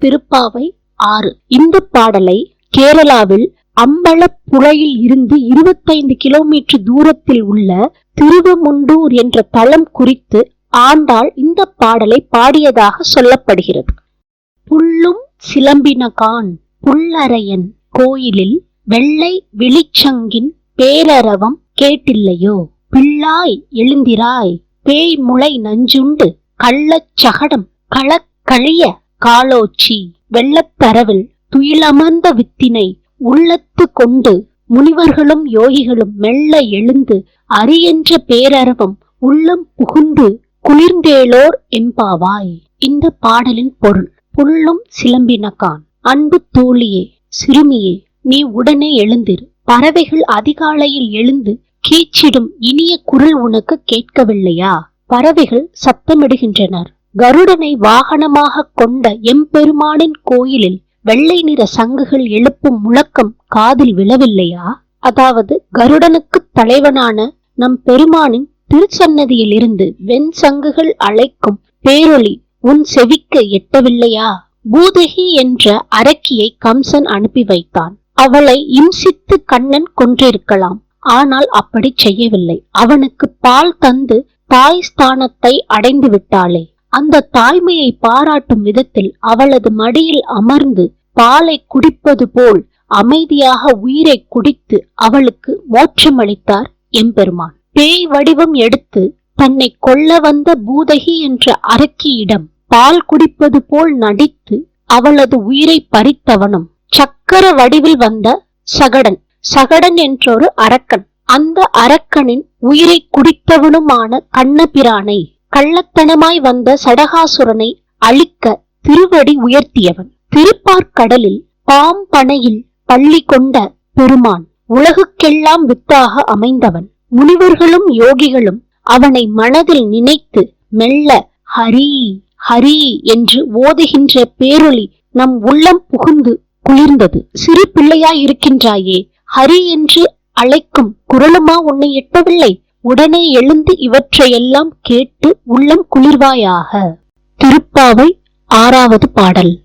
திருப்பாவை ஆறு. இந்த பாடலை கேரளாவில் அம்பலப்புழையில் இருந்து இருபத்தைந்து கிலோமீட்டர் தூரத்தில் உள்ள திருவமுண்டூர் என்ற தலம் குறித்து ஆண்டாள் இந்த பாடலை பாடியதாக சொல்லப்படுகிறது. புல்லும் சிலம்பினகான் புல்லரையன் கோயிலில் வெள்ளை விழிச்சங்கின் பேரரவம் கேட்டில்லையோ? பிள்ளாய் எழுந்திராய் பேய் முளை நஞ்சுண்டு கள்ளச் சகடம் களக்கழிய காலோச்சி. வெள்ளத்தரவில் துயிலமர்ந்த வித்தினை உள்ளத்து கொண்டு முனிவர்களும் யோகிகளும் மெல்ல எழுந்து அரியென்ற பேரரவம் உள்ளம் புகுந்து குளிர்ந்தேளோர் எம்பாவாய் இந்த பாடலின் பொருள் புல்லும் சிலம்பினகான் அன்பு தோழியே சிறுமியே நீ உடனே எழுந்திரு. பறவைகள் அதிகாலையில் எழுந்து கீச்சிடும் இனிய குரல் உனக்கு கேட்கவில்லையா? பறவைகள் சத்தமிடுகின்றனர். கருடனை வாகனமாக கொண்ட எம்பெருமானின் கோயிலில் வெள்ளை நிற சங்குகள் எழுப்பும் முழக்கம் காதில் விழவில்லையா? அதாவது கருடனுக்கு தலைவனான நம் பெருமானின் திருச்சன்னதியில் இருந்து வெண் சங்குகள் அழைக்கும் பேரொளி உன் செவிக்க எட்டவில்லையா? பூதகி என்ற அரக்கியை கம்சன் அனுப்பி வைத்தான். அவளை இம்சித்து கண்ணன் கொன்றிருக்கலாம். ஆனால் அப்படி செய்யவில்லை. அவனுக்கு பால் தந்து தாய் ஸ்தானத்தை அடைந்து விட்டாளே அந்த தாய்மையை பாராட்டும் விதத்தில் அவளது மடியில் அமர்ந்து பாலை குடிப்பது போல் அமைதியாக உயிரை குடித்து அவளுக்கு மோட்சமளித்தார் எம்பெருமான். பேய் வடிவம் எடுத்து தன்னை கொல்ல வந்த பூதகி என்ற அரக்கியிடம் பால் குடிப்பது போல் நடித்து அவளது உயிரை பறித்தவனும் சக்கர வடிவில் வந்த சகடன் சகடன் என்றொரு அரக்கன். அந்த அரக்கனின் உயிரை குடித்தவனுமான கண்ணபிரானை கள்ளத்தனமாய் வந்த சடகாசுரனை அழிக்க திருவடி உயர்த்தியவன். திருப்பார்க்கடலில் பாம்பனையில் பள்ளி கொண்ட பெருமான் உலகுக்கெல்லாம் வித்தாக அமைந்தவன். முனிவர்களும் யோகிகளும் அவனை மனதில் நினைத்து மெல்ல ஹரி ஹரி என்று ஓதுகின்ற பேரொளி நம் உள்ளம் புகுந்து குளிர்ந்தது. சிறு பிள்ளையாய் இருக்கின்றாயே ஹரி என்று அழைக்கும் குரலுமா உன்னை எட்டவில்லை? உடனே எழுந்து இவற்றையெல்லாம் கேட்டு உள்ளம் குளிர்வாயாக. திருப்பாவை ஆறாவது பாடல்.